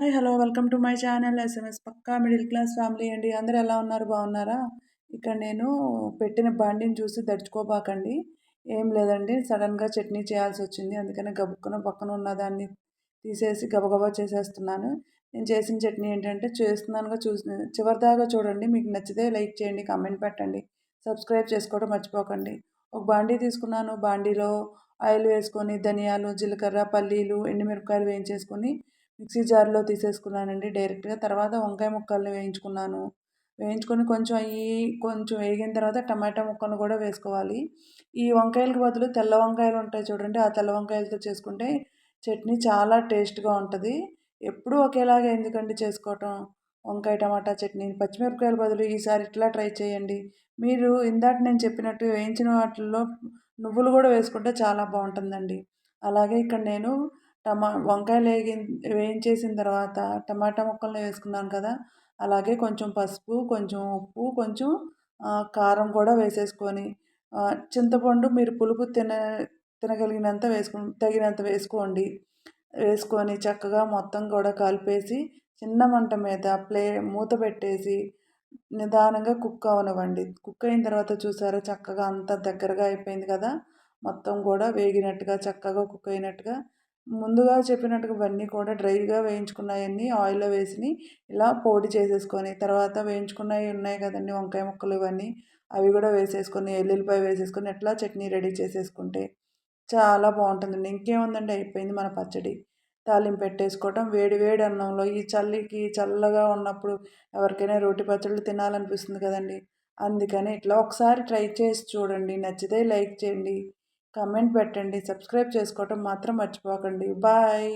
Hi hello. Welcome to my channel SMS Pakka middle class family అండి. అందరూ ఎలా ఉన్నారు? బాగున్నారా? ఇక్కడ నేను పెట్టిన బండిని చూసి దడుచుకోబాకండి. ఏం లేదండి. సడన్గా చట్నీ చేయాల్సి వచ్చింది. అందుకని గబుక్కున పక్కన ఉన్న దాన్ని తీసేసి గబగబా చేసేస్తున్నాను. నేను చేసిన చట్నీ ఏంటంటే చేస్తున్నానుగా చూసి చివరిదాకా చూడండి. మీకు నచ్చితే లైక్ చేయండి కామెంట్ పెట్టండి. సబ్స్క్రైబ్ చేసుకోవడం మర్చిపోకండి. ఒక బాండీ తీసుకున్నాను. బాండీలో ఆయిల్ వేసుకొని ధనియాలు జీలకర్ర పల్లీలు ఎండుమిరపకాయలు వేయించేసుకొని మిక్సీ జార్లో తీసేసుకున్నానండి డైరెక్ట్గా. తర్వాత వంకాయ ముక్కల్ని వేయించుకున్నాను. వేయించుకొని కొంచెం అవి కొంచెం వేగిన తర్వాత టమాటా ముక్కను కూడా వేసుకోవాలి. ఈ వంకాయలకు బదులు తెల్ల వంకాయలు ఉంటాయి చూడండి. ఆ తెల్ల వంకాయలతో చేసుకుంటే చట్నీ చాలా టేస్ట్గా ఉంటుంది. ఎప్పుడూ ఒకేలాగా ఎందుకండి చేసుకోవటం? వంకాయ టమాటా చట్నీ పచ్చిమిరపకాయల బదులు ఈసారి ఇట్లా ట్రై చేయండి. మీరు ఇందాక నేను చెప్పినట్టు వేయించిన వాటిల్లో నువ్వులు కూడా వేసుకుంటే చాలా బాగుంటుందండి. అలాగే ఇక్కడ నేను టమా వంకాయలు వేగి వేయించేసిన తర్వాత టమాటా ముక్కల్ని వేసుకున్నాను కదా అలాగే కొంచెం పసుపు కొంచెం ఉప్పు కొంచెం కారం కూడా వేసేసుకొని చింతపండు మీరు పులుపు తిన తినగలిగినంత వేసుకు తగినంత వేసుకోండి. వేసుకొని చక్కగా మొత్తం కూడా కలిపేసి చిన్న మంట మీద ప్లే మూత పెట్టేసి నిదానంగా కుక్ అవనివ్వండి. కుక్ అయిన తర్వాత చూసారా చక్కగా అంత దగ్గరగా అయిపోయింది కదా మొత్తం కూడా వేగినట్టుగా చక్కగా కుక్ అయినట్టుగా ముందుగా చెప్పినట్టుగా ఇవన్నీ కూడా డ్రైగా వేయించుకున్నాయన్నీ ఆయిల్లో వేసి ఇలా పొడి చేసేసుకొని తర్వాత వేయించుకున్నవి ఉన్నాయి కదండి వంకాయ ముక్కలు ఇవన్నీ. అవి కూడా వేసేసుకొని ఎల్లుల్లిపాయ వేసేసుకొని ఎట్లా చట్నీ రెడీ చేసేసుకుంటే చాలా బాగుంటుందండి. ఇంకేముందండి అయిపోయింది మన పచ్చడి. తాలింపు పెట్టేసుకోవటం వేడి వేడి అన్నంలో ఈ చల్లికి చల్లగా ఉన్నప్పుడు ఎవరికైనా రోటి పచ్చళ్ళు తినాలనిపిస్తుంది కదండి. అందుకని ఇట్లా ఒకసారి ట్రై చేసి చూడండి. నచ్చితే లైక్ చేయండి. కమెంట్ పెట్టండి సబ్స్క్రైబ్ చేసుకోవటం మాత్రం మర్చిపోకండి. బాయ్.